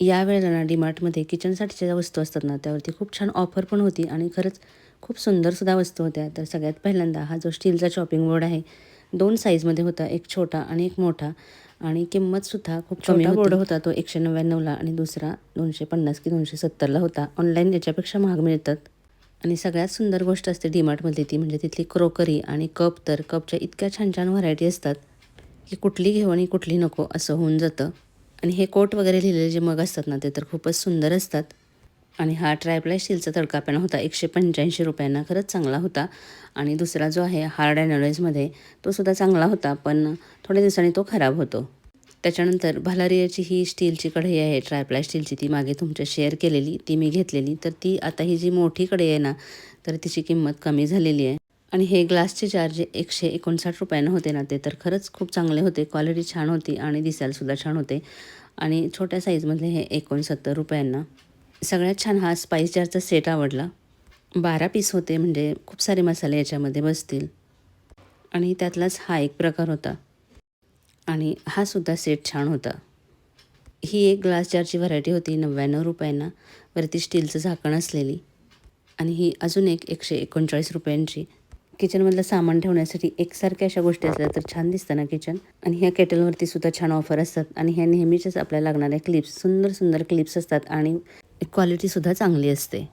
या वेळेला ना डीमार्टमध्ये किचनसाठीच्या ज्या वस्तू असतात ना त्यावरती खूप छान ऑफर पण होती आणि खरंच खूप सुंदरसुद्धा वस्तू होत्या. तर सगळ्यात पहिल्यांदा हा जो स्टीलचा चॉपिंग बोर्ड आहे दोन साईजमध्ये होता एक छोटा आणि एक मोठा. आणि किंमतसुद्धा खूप कमी बोर्ड होता. तो एकशे नव्याण्णवला आणि दुसरा दोनशे पन्नास की दोनशे सत्तरला होता. ऑनलाईन याच्यापेक्षा महाग मिळतात. आणि सगळ्यात सुंदर गोष्ट असते डीमार्टमधली ती म्हणजे तिथली क्रोकरी आणि कप तर कपच्या इतक्या छान छान व्हरायटी असतात की कुठली घेऊ आणि कुठली नको असं होऊन जातं. आणि हे कोट वगैरे लिहिलेले जे मग असतात ना ते तर खूपच सुंदर असतात. आणि हा ट्रायप्लाय स्टीलचा तडकापॅन होता एकशे पंच्याऐंशी रुपयांना खरंच चांगला होता. आणि दुसरा जो आहे हार्ड अॅनॉलाईजमध्ये तो सुद्धा चांगला होता पण थोड्या दिवसांनी तो खराब होतो. त्याच्यानंतर भालारियाची ही स्टीलची कढई आहे ट्रायप्लाय स्टीलची ती मागे तुमच्या शेअर केलेली ती मी घेतलेली. तर ती आता ही जी मोठी कढई आहे ना तर तिची किंमत कमी झालेली आहे. आणि हे ग्लासचे जार जे एकशे एकोणसाठ रुपयानं होते ना ते. तर खरंच खूप चांगले होते. क्वालिटी छान होती आणि दिसायलासुद्धा छान होते. आणि छोट्या साईजमधले हे एकोणसत्तर रुपयांना. सगळ्यात छान हा स्पाईस जारचा सेट आवडला. बारा पीस होते म्हणजे खूप सारे मसाले याच्यामध्ये बसतील. आणि त्यातलाच हा एक प्रकार होता. आणि हा सुद्धा सेट छान होता. ही एक ग्लास जारची व्हरायटी होती नव्याण्णव रुपयांना. वरती स्टीलचं झाकण असलेली. आणि ही अजून एक एकशे एकोणचाळीस रुपयांची. किचनमधलं सामान ठेवण्यासाठी एकसारख्या अशा गोष्टी असल्या तर छान दिसतं ना किचन आणि ह्या केटलवरती सुद्धा छान ऑफर असतात. आणि ह्या नेहमीच्याच आपल्याला लागणाऱ्या क्लिप्स सुंदर सुंदर क्लिप्स असतात आणि क्वालिटीसुद्धा चांगली असते.